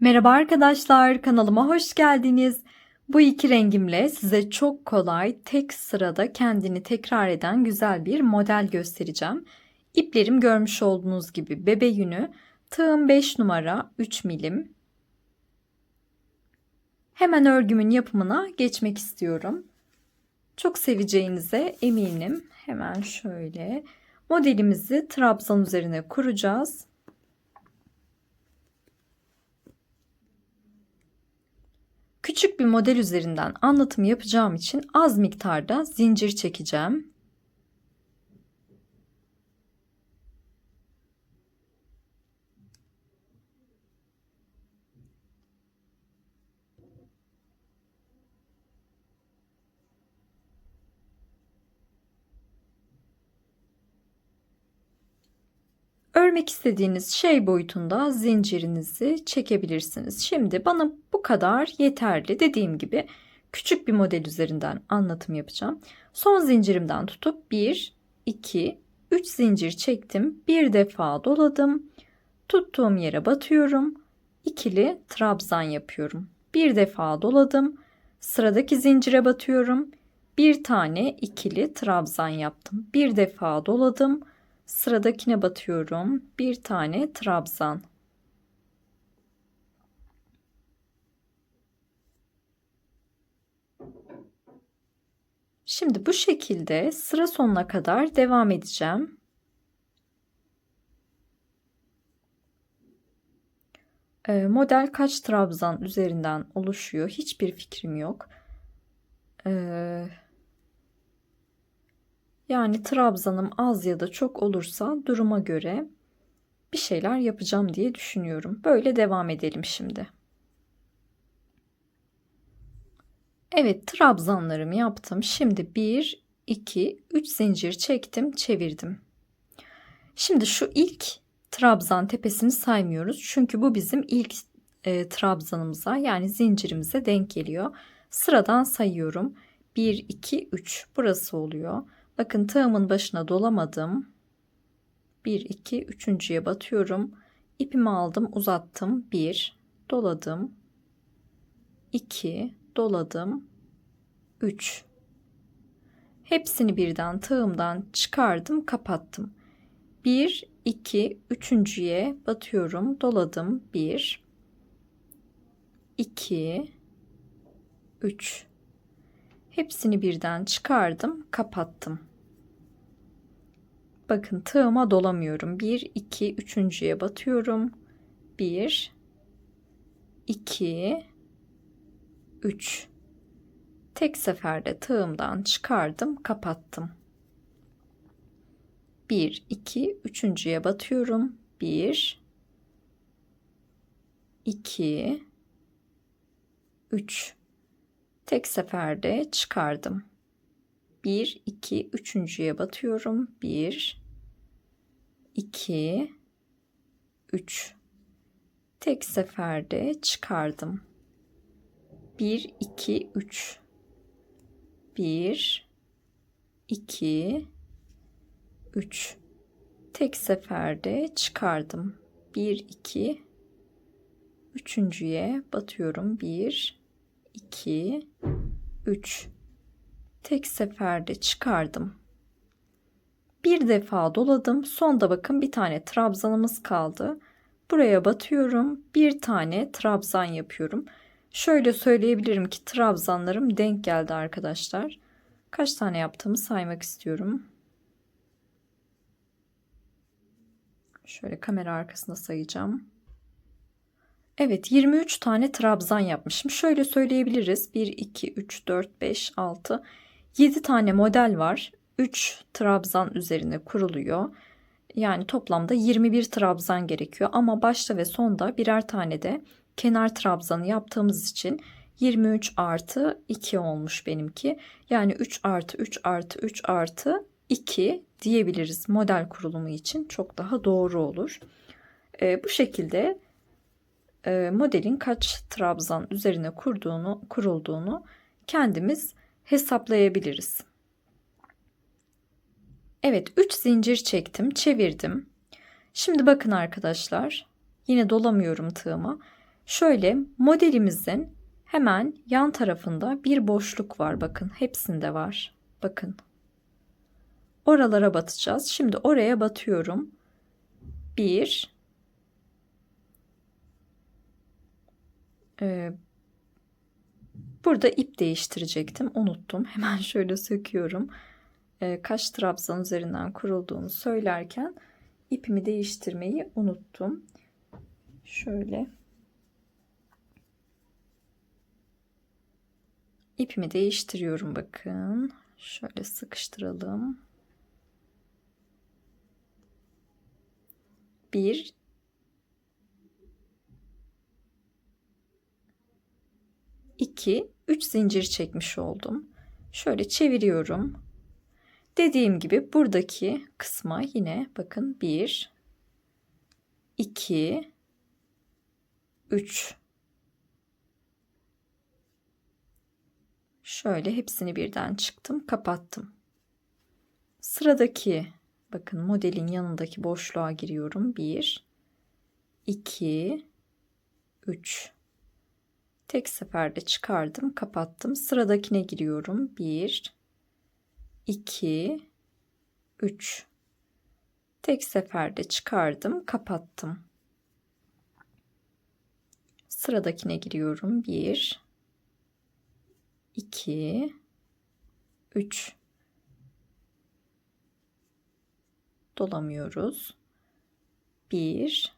Merhaba arkadaşlar, kanalıma hoş geldiniz. Bu iki rengimle size çok kolay, tek sırada kendini tekrar eden güzel bir model göstereceğim. İplerim görmüş olduğunuz gibi bebe yünü, tığım 5 numara 3 milim. Hemen örgümün yapımına geçmek istiyorum. Çok seveceğinize eminim. Hemen şöyle modelimizi trabzan üzerine kuracağız. Küçük bir model üzerinden anlatım yapacağım için az miktarda zincir çekeceğim. Örmek istediğiniz şey boyutunda zincirinizi çekebilirsiniz. Şimdi bana bu kadar yeterli. Dediğim gibi küçük bir model üzerinden anlatım yapacağım. Son zincirimden tutup 1, 2, 3 zincir çektim. Bir defa doladım. Tuttuğum yere batıyorum. İkili trabzan yapıyorum. Bir defa doladım. Sıradaki zincire batıyorum. Bir tane ikili trabzan yaptım. Bir defa doladım Sıradakine batıyorum. Bir tane trabzan. Şimdi bu şekilde sıra sonuna kadar devam edeceğim. Ee, model kaç trabzan üzerinden oluşuyor hiçbir fikrim yok. Ee, yani trabzanım az ya da çok olursa duruma göre bir şeyler yapacağım diye düşünüyorum. Böyle devam edelim şimdi. Evet trabzanlarımı yaptım. Şimdi 1, 2, 3 zincir çektim çevirdim. Şimdi şu ilk trabzan tepesini saymıyoruz. Çünkü bu bizim ilk e, trabzanımıza yani zincirimize denk geliyor. Sıradan sayıyorum. 1, 2, 3 burası oluyor. Bakın tığımın başına dolamadım. 1 2 üçüncüye batıyorum. İpimi aldım, uzattım. 1 doladım. 2 doladım. 3 Hepsini birden tığımdan çıkardım, kapattım. 1 2 üçüncüye batıyorum, doladım. 1 2 3 Hepsini birden çıkardım, kapattım. Bakın tığıma dolamıyorum. 1 2 üçüncüye batıyorum. 1 2 3 Tek seferde tığımdan çıkardım, kapattım. 1 2 üçüncüye batıyorum. 1 2 3 Tek seferde çıkardım. 1 2 üçüncüye batıyorum. 1 2 3 tek seferde çıkardım. 1 2 3 1 2 3 tek seferde çıkardım. 1 2 üçüncüye batıyorum. 1 2 3 tek seferde çıkardım. Bir defa doladım. Sonda bakın bir tane trabzanımız kaldı. Buraya batıyorum. Bir tane trabzan yapıyorum. Şöyle söyleyebilirim ki trabzanlarım denk geldi arkadaşlar. Kaç tane yaptığımı saymak istiyorum. Şöyle kamera arkasında sayacağım. Evet 23 tane trabzan yapmışım. Şöyle söyleyebiliriz. 1, 2, 3, 4, 5, 6, 7 tane model var. 3 trabzan üzerine kuruluyor. Yani toplamda 21 trabzan gerekiyor ama başta ve sonda birer tane de kenar trabzanı yaptığımız için 23 artı 2 olmuş benimki. Yani 3 artı 3 artı 3 artı 2 diyebiliriz model kurulumu için çok daha doğru olur. E, bu şekilde e, modelin kaç trabzan üzerine kurduğunu kurulduğunu kendimiz hesaplayabiliriz. Evet 3 zincir çektim çevirdim. Şimdi bakın arkadaşlar yine dolamıyorum tığıma. Şöyle modelimizin hemen yan tarafında bir boşluk var. Bakın hepsinde var. Bakın. Oralara batacağız. Şimdi oraya batıyorum. Bir. Ee, burada ip değiştirecektim. Unuttum. Hemen şöyle söküyorum. Ee, kaç trabzan üzerinden kurulduğunu söylerken ipimi değiştirmeyi unuttum. Şöyle ipimi değiştiriyorum bakın. Şöyle sıkıştıralım. Bir, iki, üç zincir çekmiş oldum. Şöyle çeviriyorum. Dediğim gibi buradaki kısma yine bakın bir, iki, üç. Şöyle hepsini birden çıktım, kapattım. Sıradaki bakın modelin yanındaki boşluğa giriyorum. 1 2 3 Tek seferde çıkardım, kapattım. Sıradakine giriyorum. 1 2 3 Tek seferde çıkardım, kapattım. Sıradakine giriyorum. 1 2 3 dolamıyoruz. 1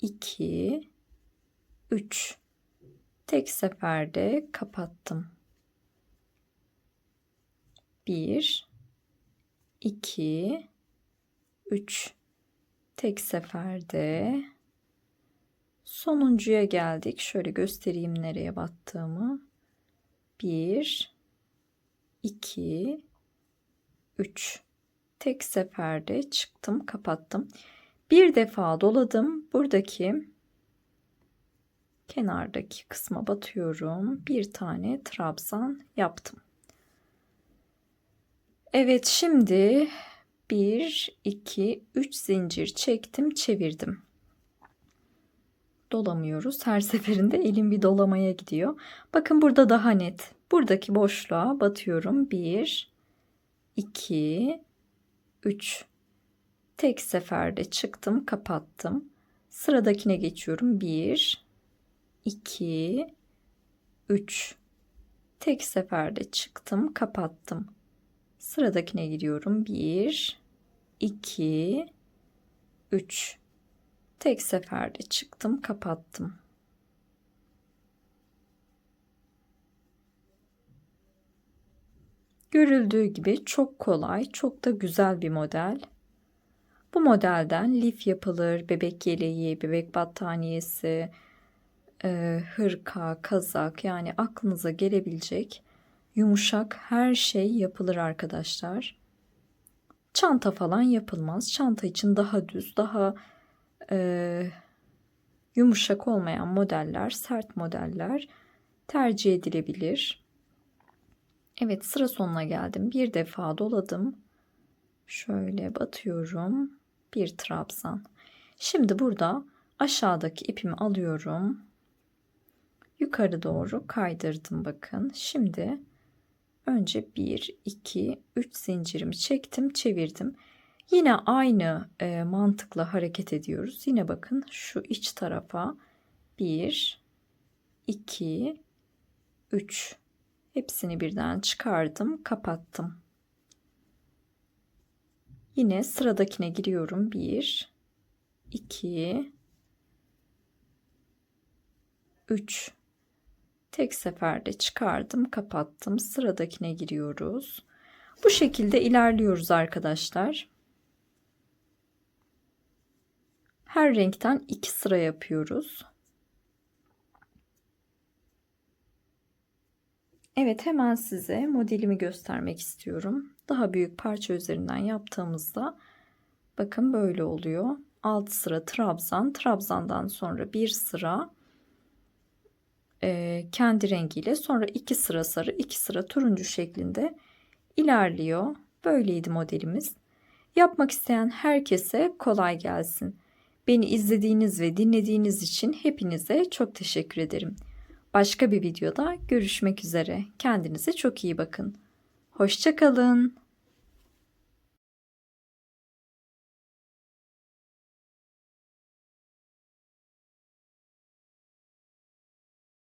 2 3 tek seferde kapattım. 1 2 3 tek seferde sonuncuya geldik. Şöyle göstereyim nereye battığımı. 1 2 3 tek seferde çıktım kapattım bir defa doladım buradaki kenardaki kısma batıyorum bir tane trabzan yaptım Evet şimdi 1 2 3 zincir çektim çevirdim dolamıyoruz. Her seferinde elim bir dolamaya gidiyor. Bakın burada daha net. Buradaki boşluğa batıyorum. 1 2 3 Tek seferde çıktım, kapattım. Sıradakine geçiyorum. 1 2 3 Tek seferde çıktım, kapattım. Sıradakine gidiyorum. 1 2 3 Tek seferde çıktım, kapattım. Görüldüğü gibi çok kolay, çok da güzel bir model. Bu modelden lif yapılır, bebek yeleği, bebek battaniyesi, e, hırka, kazak yani aklınıza gelebilecek yumuşak her şey yapılır arkadaşlar. Çanta falan yapılmaz. Çanta için daha düz, daha e, yumuşak olmayan modeller, sert modeller tercih edilebilir. Evet sıra sonuna geldim. Bir defa doladım. Şöyle batıyorum. Bir trabzan. Şimdi burada aşağıdaki ipimi alıyorum. Yukarı doğru kaydırdım bakın. Şimdi önce 1, 2, 3 zincirimi çektim, çevirdim. Yine aynı e, mantıkla hareket ediyoruz. Yine bakın şu iç tarafa 1, 2, 3 hepsini birden çıkardım, kapattım. Yine sıradakine giriyorum. 1, 2, 3 tek seferde çıkardım, kapattım. Sıradakine giriyoruz. Bu şekilde ilerliyoruz arkadaşlar. Her renkten iki sıra yapıyoruz. Evet hemen size modelimi göstermek istiyorum. Daha büyük parça üzerinden yaptığımızda bakın böyle oluyor. 6 sıra trabzan, trabzandan sonra bir sıra e, kendi rengiyle sonra 2 sıra sarı, 2 sıra turuncu şeklinde ilerliyor. Böyleydi modelimiz. Yapmak isteyen herkese kolay gelsin. Beni izlediğiniz ve dinlediğiniz için hepinize çok teşekkür ederim. Başka bir videoda görüşmek üzere. Kendinize çok iyi bakın. Hoşçakalın.